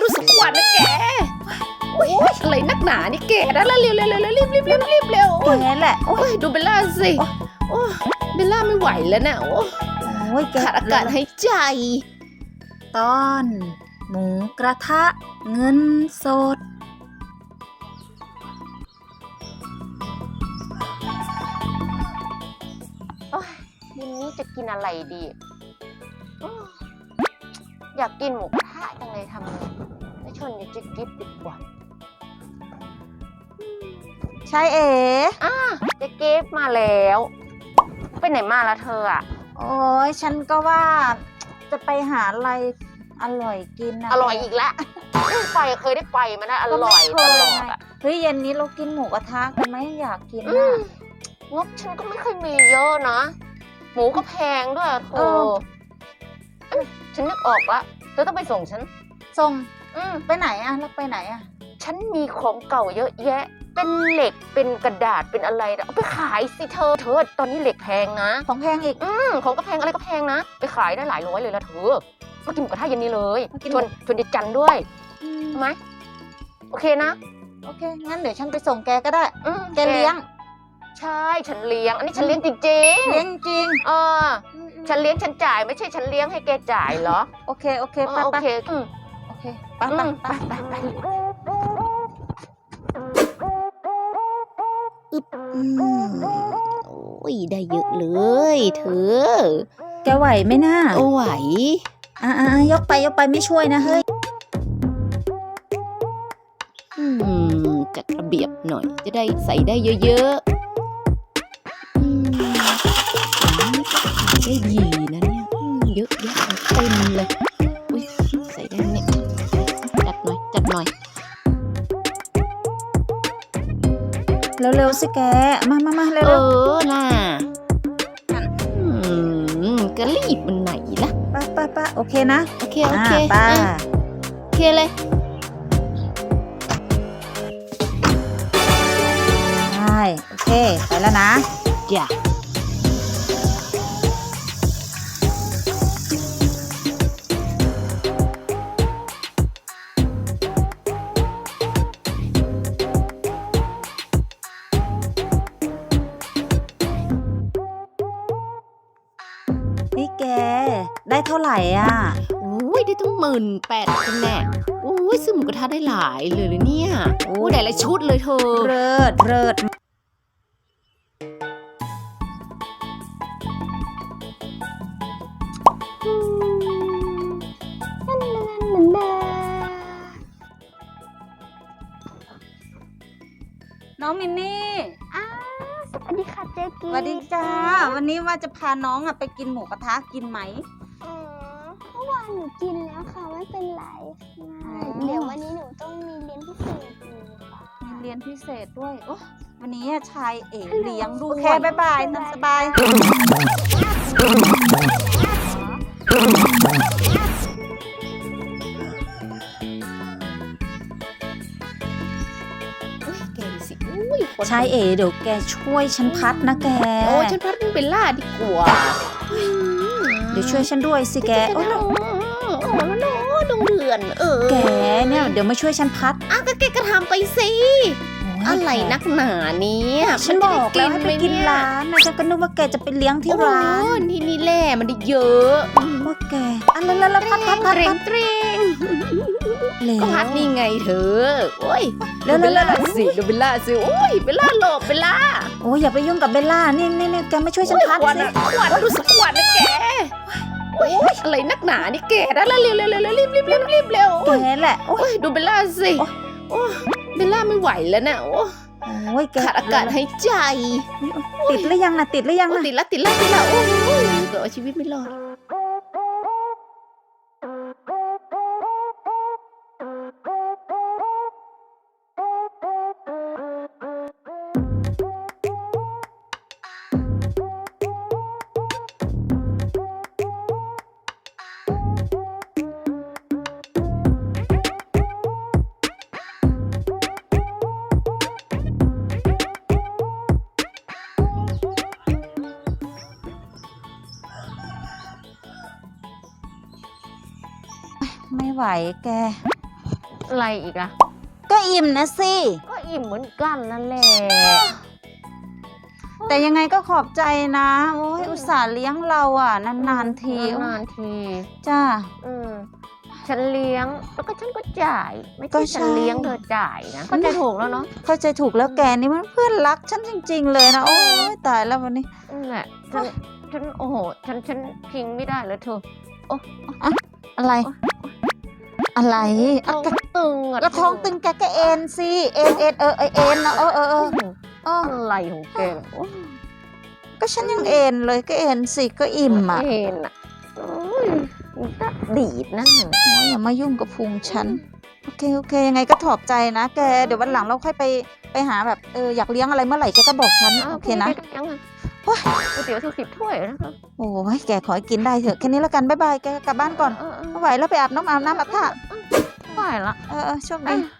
ดูสักวันนะแกโอ้ยอะไรนักหนานี่แกนะแล้วเร็วเร็วเร็วเร็วรีบรีบรีบรีบเร็วแกแหละ โอ้โอ้ยยดูเบลล่าสิโอ้ยเบลล่าไม่ไหวแล้วนะโอ้ยโอ้ยแกขาดอากาศหายใจ ตอน หมูกระทะ เงินสดวันนี้จะกินอะไรดีอืมอยากกินหมูกระทะจังเลยทำไงไม่ ชวนยายจะกิฟดีกว่าใช่เอ๋อะเจะกิฟมาแล้ว ไปไหนมาละเธออะ โอ้ยฉันก็ว่าจะไปหาอะไรอร่อยกินนะอร่อยอีกแล้วไปเคยได้ไปมานะอร่อยก็ตไม่ลเคอยดไงอะเฮ้ยเย็นนี้เรากินหมูกระทะกันไหมอยากกินอืน่ะมงบฉันก็ไม่เคยมีเยอะนะหมูก็แพงด้วยอะเธเอออเอ้ยฉันนึกออกละเธอต้องไปส่งฉัน ส่ง อืมไปไหนอะแล้วไปไหนอะฉันมีของเก่าเยอะแยะ เป็นเหล็กเป็นกระดาษเป็นอะไรนะเอาไปขายสิเธอ เธอตอนนี้เหล็กแพงนะของแพงอีกอืมของก็แพงอะไรก็แพงนะ ไปขายได้หลายร้อยเลยละเธอมากินหมูกระทะเย็นนี้เลยมากิน ชวนชวนดิจันด้วยใช่ไหมโอเคนะโอเค งั้นเดี๋ยวฉันไปส่งแกก็ได้ อืมแกเลี้ยง ใช่ฉันเลี้ยง อันนี้ฉันเลี้ยงจริงเลี้ยงจริงๆเออฉันเลี้ยงฉันจ่ายไม่ใช่ฉันเลี้ยงให้แกจ่ายเหรอโอเค โอเคไปเออโอไป เคอืมโอ เคไปอืไปมไปไปไปอืมโอ้ยได้เยอะเลย เธอ แกไหวไหมน่าโอ้ไหว อ่าอ่ายกไปยกไปไม่ช่วยนะเฮ้ยอืมจัดระเบียบหน่อย จะได้ใส่ได้เยอะๆอืมได้ดีนะเนี่ยอืมเยอะแยะเต็มเลยอุ้ย วๆสิแก มามามาเร็เอวอน่ะอืมก็รีบมันไหนล่ะๆไปไปไปโอเคนะ โอเค โอเคอ่าไปอะโอเคเลยใช่โอเค ไปแล้วนะจ้ะ ได้เท่าไหร่อะโอ้ยได้ตั้งหมื่นแปดคนแน่โอ้ยซื้อหมูกระทะได้หลายเลยเลยเนี่ยโอ้โอ้ยได้หลายชุดเลยเธอเริดเริดน้องมินนี่สวัสดีค่ะเจ๊กิสวัสดีจ้า วันนี้ว่าจะพาน้องอะไปกินหมูกระทะกินไหมอ๋อเมื่อวาน หนูกินแล้วค่ะไม่เป็นไรค่ะอ๋อ เดี๋ยววันนี้หนูต้องมีเรียนพิเศษอยู่ค่ะมีเรียนพิเศษด้วยโอ้วันนี้อะชายเอ๋เลี้ยงด้วโอยเคบ๊ายบายตามสบายโอ้ยแกดูสิอุ้ยคนชายเอ๋เดี๋ยวแกช่วยฉันพัดนะแก โอ้ยฉันพัดเป็นเบลล่าดีกว่าเดี๋ยวช่วยฉันด้วยสิแกโอ้โอ้ย โหโอ้โหโอ้โหดงเดือน เออแกเนี่ยเดี๋ยวมาช่วยฉันพัดอะก็แกก็ทำไปสิโยอะไรนักหนาเนี่ยฉันบอกแล้วให้ไปกินมัจะด้ร้านนะฉันก็นึกว่าแกจะไปเลี้ยงที่ร้านโอ้ยที่นี่แหละมันได้เยอะว่าแกอันแล้วแล้วแล้วพัดพัดพัดเตรพังดเตรงแล้วก็พัดนี่ไงเธอโอ้ยแล้วเบแล้วลแล้วล่าสิดูเบลล่าสิโอ้ยเบลล่าหลบเบลล่าโอ้ยอย่าไปยุ่งกับเบลล่านี่นี่นี่แกไม่ช่วยฉันพัดควันสิอะควันดูสักควันนะแก โอ้ยอะไรนักหนานี่แกนะแล้วเร็วเร็วเร็วเร็วรีบรีบรีบรีบเร็วแกแหละ โอ้โอ้ยยดูเบลล่าสิโอ้ยเบลล่าไม่ไหวแล้วนะโอ้ยโอ้ยแกขาดอากาศหายใจ ติดหรือยังนะติดหรือยังโอ้ยนะติดละติดละติดละโอ้ยเดี๋ยวเอาชีวิตไม่รอด ไม่ไหวแก อะไรอีกอะก็อิ่มนะสิ ก็อิ่มเหมือนกันนั่นแหละแต่ยังไงก็ขอบใจนะ โอ้ยอุตส่าห์เลี้ยงเราอะ นานๆทีนานๆทีจ้าอืมฉันเลี้ยงแล้วก็ฉันก็จ่าย ไม่ก็ใช่ใช่ฉันเลี้ยงเธอจ่ายนะก็จะถูกแล้วเนาะเข้าใจถูกแล้วแกนี่มันเพื่อนรักฉันจริง ๆ เลยนะโอ้ยตายแล้ววันนี้นั่นแหละฉันฉันโอ้โหฉันฉันพิงไม่ได้เลยเธออะไร อะไรท้อะองแกตึงอะแล้วท้องตึงแกก็เอ็นสิเอ็นเอ็นเออเออเอ็นนะเออเออเออเอออะไรของแกโอ้ยก็ฉันยังเอ็นเลยก็เอ็นสิก็อิ่มอะเห็นอะโอ้ยมันก็ดีดนั่นน่ะโอ้ยอย่ามายุ่งกับพุงฉันโอเคโอเคยังไงก็ถอบใจนะแกเดี๋ยววันหลังเราค่อยไปไปหาแบบเอออยากเลี้ยงอะไรเมื่อไหร่แกก็บอกฉันอ้าวโอเคนะ ไม่ได้ยังไงโอ้ยก๋วยเตี๋ยวสักสิบถ้วยนะคะโอ้ยแกขอให้กินได้เถอะแค่นี้แล้วกันบ๊ายบายแกกลับบ้านก่อนเออเออไม่ไหวแล้วไปอาบน้ำอาบน้ำอาบท่าไปละ เออเออโชคดี อะ